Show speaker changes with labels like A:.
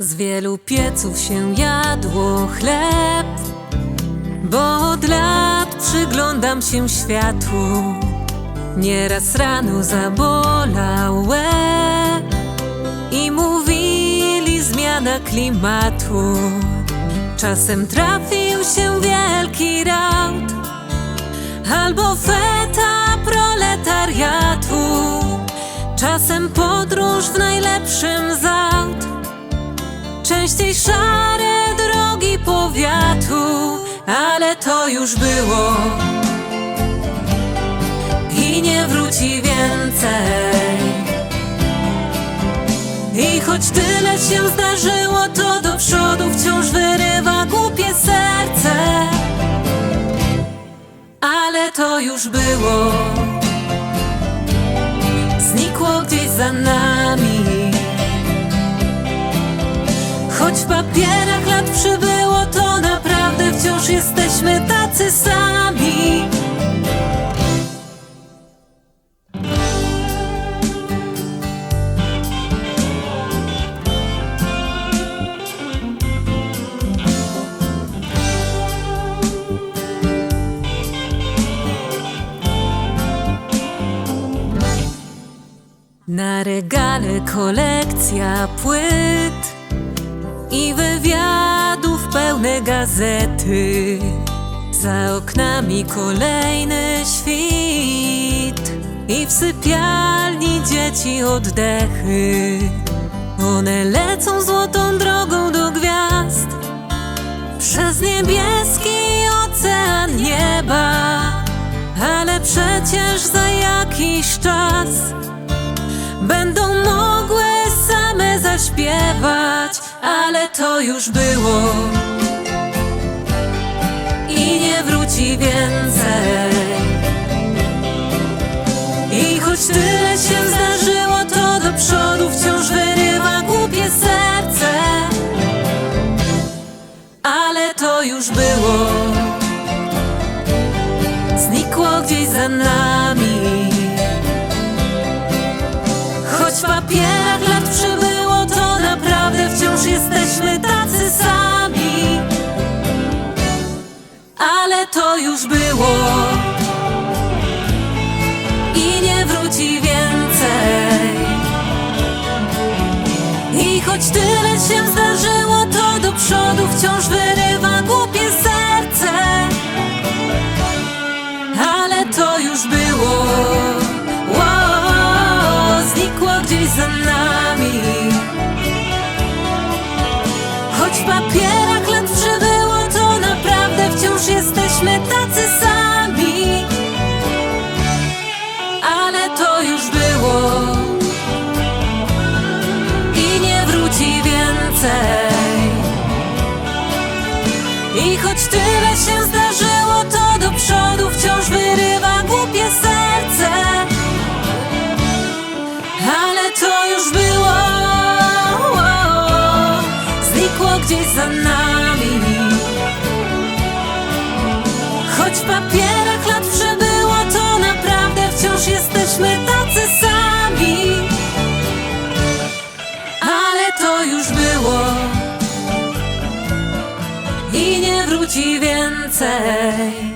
A: Z wielu pieców się jadło chleb, bo od lat przyglądam się światu. Nieraz rano zabolał i mówili zmiana klimatu. Czasem trafił się wielki raut albo feta proletariatu. Czasem podróż w najlepszym z aut, częściej szare drogi powiatu, ale to już było i nie wróci więcej. I choć tyle się zdarzyło, to do przodu wciąż wyrywa głupie serce. Ale to już było, znikło gdzieś za nami. W papierach lat przybyło, to naprawdę wciąż jesteśmy tacy sami. Na regale kolekcja płyt i wywiadów pełne gazety. Za oknami kolejny świt i w sypialni dzieci oddechy. One lecą złotą drogą do gwiazd przez niebieski ocean nieba, ale przecież za jakiś czas będą mogły same zaśpiewać, ale to już było i nie wróci więcej. I choć tyle się zdarzyło, to do przodu wciąż wyrywa głupie serce, ale to już było, znikło gdzieś za nami. Choć w papierach wciąż jesteśmy tacy sami. Ale to już było i nie wróci więcej. I choć tyle się zdarzyło, to do przodu wciąż wyrywa tyle się zdarzyło, to do przodu wciąż wyrywa głupie serce. Ale to już było, znikło gdzieś za nami. Choć w i nie wróci więcej.